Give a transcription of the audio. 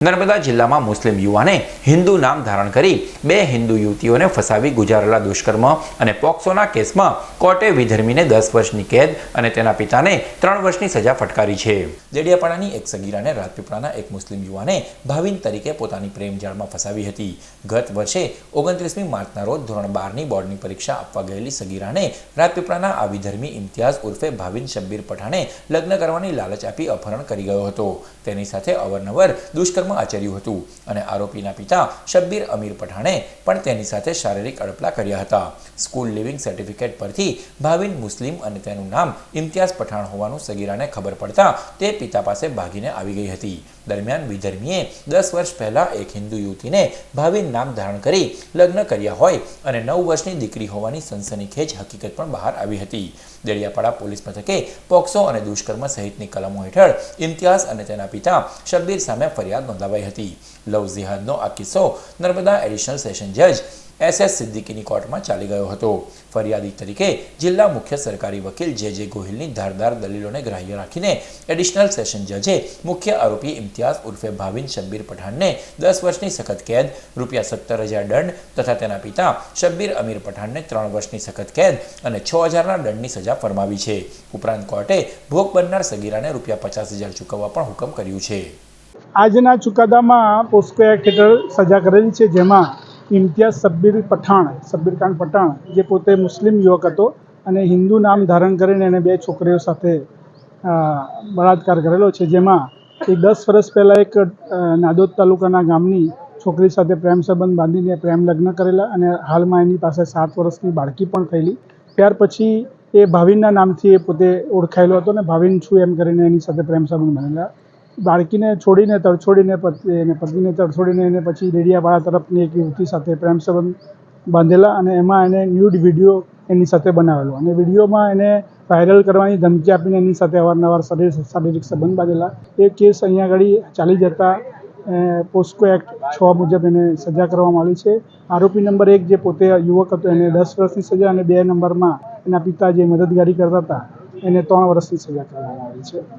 નર્મદા જિલ્લામાં મુસ્લિમ યુવાને હિન્દુ નામ ધારણ કરી બે હિન્દુ યુવતીઓને ફસાવી ગુજારેલા દુષ્કર્મ અને પોક્સોના કેસમાં કોર્ટે વિધર્મીને દસ વર્ષની કેદ અને તેના પિતાને ત્રણ વર્ષની સજા ફટકારી છે. દેડિયાપાડાની એક સગીરાને રાજપીપળાના એક મુસ્લિમ યુવાને ભાવિન તરીકે પોતાની પ્રેમજાળમાં ફસાવી હતી. ગત વર્ષે ઓગણત્રીસમી માર્ચના રોજ ધોરણ બારની બોર્ડની પરીક્ષા આપવા ગયેલી સગીરાને રાજપીપળાના આ વિધર્મી ઇમ્તિયાઝ ઉર્ફે ભાવિન શબ્બીર પઠાણે લગ્ન કરવાની લાલચ આપી અપહરણ કરી ગયો હતો. તેની સાથે અવારનવાર દુષ્કર્મ આચર્યું હતું અને આરોપીના પિતા શબ્બીર અમીર પઠાણે પણ તેની સાથે શારીરિક અડપલા કર્યા હતા. સ્કૂલ લિવિંગ સર્ટિફિકેટ પરથી ભાવિન મુસ્લિમ અને તેનું નામ ઇમ્તિયાઝ પઠાણ હોવાનું સગીરાને ખબર પડતા તે પિતા પાસે ભાગીને આવી ગઈ હતી. દરમિયાન વિધર્મીએ દસ વર્ષ પહેલા એક હિન્દુ યુવતીને ભાવિન નામ ધારણ કરી લગ્ન કર્યા હોય અને નવ વર્ષની દીકરી હોવાની સનસનીખેજ હકીકત પણ બહાર આવી હતી. દેડિયાપાડા પોલીસ મથકે પોક્સો અને દુષ્કર્મ સહિતની કલમો હેઠળ ઇમ્તિયાઝ અને તેના પિતા શબ્બીર સામે ફરિયાદ નોંધાવાઈ હતી. લવ જિહાદનો આ કિસ્સો નર્મદા એડિશનલ સેશન જજ એસ એસ સિદ્દીકીની કોર્ટમાં ચાલી ગયો હતો. ફરિયાદી તરીકે જિલ્લા મુખ્ય સરકારી વકીલ જે જે ગોહિલની ધારદાર દલીલોને ગ્રાહ્ય રાખીને એડિશનલ સેશન જજે મુખ્ય આરોપી ઇમ્તિયાઝ ઉર્ફે ભાવિન શબ્બીર પઠાણને દસ વર્ષની સખત કેદ, રૂપિયા સત્તર હજાર દંડ તથા તેના પિતા શબ્બીર અમીર પઠાણને ત્રણ વર્ષની સખત કેદ અને છ હજારના દંડની સજા ફરમાવી છે. ઉપરાંત કોર્ટે ભોગ બનનાર સગીરાને રૂપિયા પચાસ હજાર ચૂકવવા પણ હુકમ કર્યું છે. આજના ચુકાદામાં પોસ્કો એક્ટ હેઠળ સજા કરેલી છે, જેમાં ઇમ્તિયાઝ સબ્બીર પઠાણ, સબ્બીર ખાન પઠાણ, જે પોતે મુસ્લિમ યુવક હતો અને હિન્દુ નામ ધારણ કરીને એને બે છોકરીઓ સાથે બળાત્કાર કરેલો છે, જેમાં એ દસ વર્ષ પહેલાં એક નાદોદ તાલુકાના ગામની છોકરી સાથે પ્રેમ સંબંધ બાંધીને પ્રેમ લગ્ન કરેલા અને હાલમાં એની પાસે સાત વર્ષની બાળકી પણ થયેલી. ત્યાર પછી એ ભાવિનના નામથી એ પોતે ઓળખાયેલો હતો ને ભાવિન છું એમ કરીને એની સાથે પ્રેમ સંબંધ બનેલા બાળકીને છોડીને તડછોડીને એને પતિને તડછોડીને એને પછી ડેડિયાવાળા તરફની એક યુવતી સાથે પ્રેમ સંબંધ બાંધેલા અને એમાં એને ન્યૂડ વીડિયો એની સાથે બનાવેલો. અને વિડીયોમાં એને વાયરલ કરવાની ધમકી આપીને એની સાથે અવારનવાર શરીર, શારીરિક સંબંધ બાંધેલા. એ કેસ અહીંયા આગળ ચાલી જતા પોસ્કો એક્ટ છ મુજબ એને સજા કરવામાં આવી છે. આરોપી નંબર એક જે પોતે યુવક હતો, એને દસ વર્ષની સજા અને બે નંબરમાં એના પિતા જે મદદગારી કરતા હતા, એને ત્રણ વર્ષની સજા કરવામાં આવી છે.